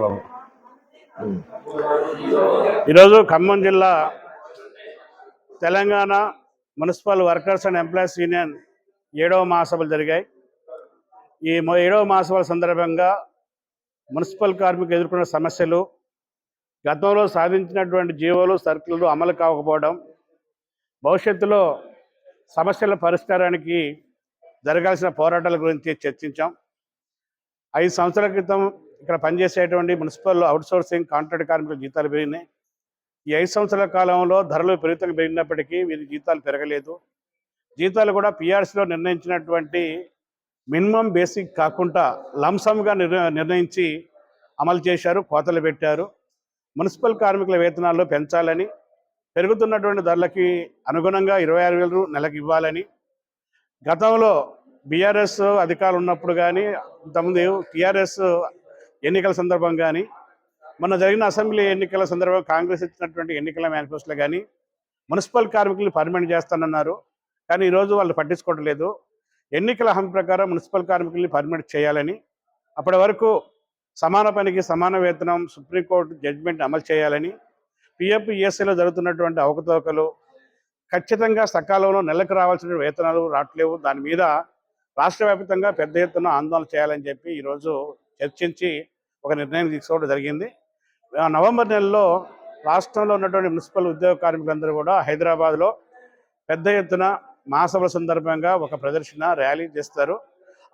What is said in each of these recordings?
బాబు ఈరోజు ఖమ్మం జిల్లా Telangana municipal workers and employees union ఏడవ మహాసభలు జరిగాయి. ఈ ఏడవ మహాసభల సందర్భంగా మున్సిపల్ కార్మికులు ఎదుర్కొన్న సమస్యలు గతంలో సాధించినటువంటి జీవోలు సర్కులు అమలు కాకపోవడం భవిష్యత్తులో సమస్యల పరిష్కారానికి జరగాల్సిన పోరాటాల గురించి చర్చించాం. ఐదు సంవత్సరాల క్రితం ఇక్కడ పనిచేసేటువంటి మున్సిపల్ అవుట్సోర్సింగ్ కాంట్రాక్ట్ కార్మికుల జీతాలు పెరిగినాయి. ఈ ఐదు సంవత్సరాల కాలంలో ధరలు పెరుగుతూ పెరిగినప్పటికీ వీరి జీతాలు పెరగలేదు. జీతాలు కూడా పిఆర్సీలో నిర్ణయించినటువంటి మినిమం బేసిక్ కాకుండా లంసమ్గా నిర్ణయించి అమలు చేశారు కోతలు పెట్టారు. మున్సిపల్ కార్మికుల వేతనాల్లో పెంచాలని పెరుగుతున్నటువంటి ధరలకి అనుగుణంగా ఇరవై ఆరు వేలు నెలకు ఇవ్వాలని గతంలో బీఆర్ఎస్ అధికారులు ఉన్నప్పుడు కానీ ఇంతకుముందు టీఆర్ఎస్ ఎన్నికల సందర్భం కానీ మొన్న జరిగిన అసెంబ్లీ ఎన్నికల సందర్భంగా కాంగ్రెస్ ఇచ్చినటువంటి ఎన్నికల మేనిఫెస్టోలు కానీ మున్సిపల్ కార్మికులు పర్మనెంట్ చేస్తానన్నారు. కానీ ఈరోజు వాళ్ళు పట్టించుకోవట్లేదు ఎన్నికల హామీ ప్రకారం మున్సిపల్ కార్మికుల్ని పర్మనెంట్ చేయాలని అప్పటి వరకు సమాన పనికి సమాన వేతనం సుప్రీంకోర్టు జడ్జిమెంట్ అమలు చేయాలని పిఎఫ్ ఈఎస్ఐలో జరుగుతున్నటువంటి అవకతవకలు ఖచ్చితంగా సకాలంలో నెలకు రావాల్సిన వేతనాలు రావట్లేవు. దాని మీద రాష్ట్ర వ్యాప్తంగా పెద్ద ఎత్తున ఆందోళన చేయాలని చెప్పి ఈరోజు చర్చించి ఒక నిర్ణయం తీసుకోవడం జరిగింది. ఆ నవంబర్ నెలలో రాష్ట్రంలో ఉన్నటువంటి మున్సిపల్ ఉద్యోగ కార్మికులందరూ కూడా హైదరాబాద్లో పెద్ద ఎత్తున మహాసభల సందర్భంగా ఒక ప్రదర్శన ర్యాలీ చేస్తారు.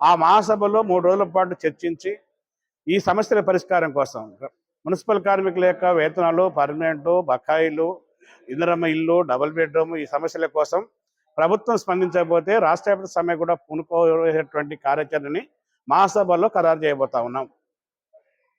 ఆ మహాసభలో మూడు రోజుల పాటు చర్చించి ఈ సమస్యల పరిష్కారం కోసం మున్సిపల్ కార్మికుల యొక్క వేతనాలు పర్మనెంట్ బకాయిలు ఇందిరమ్మ ఇల్లు డబుల్ బెడ్రూమ్ ఈ సమస్యల కోసం ప్రభుత్వం స్పందించకపోతే రాష్ట్ర వ్యాప్త సమ్మె కూడా పూనుకోవేటువంటి కార్యాచరణని మహాసభల్లో ఖరారు చేయబోతా ఉన్నాం.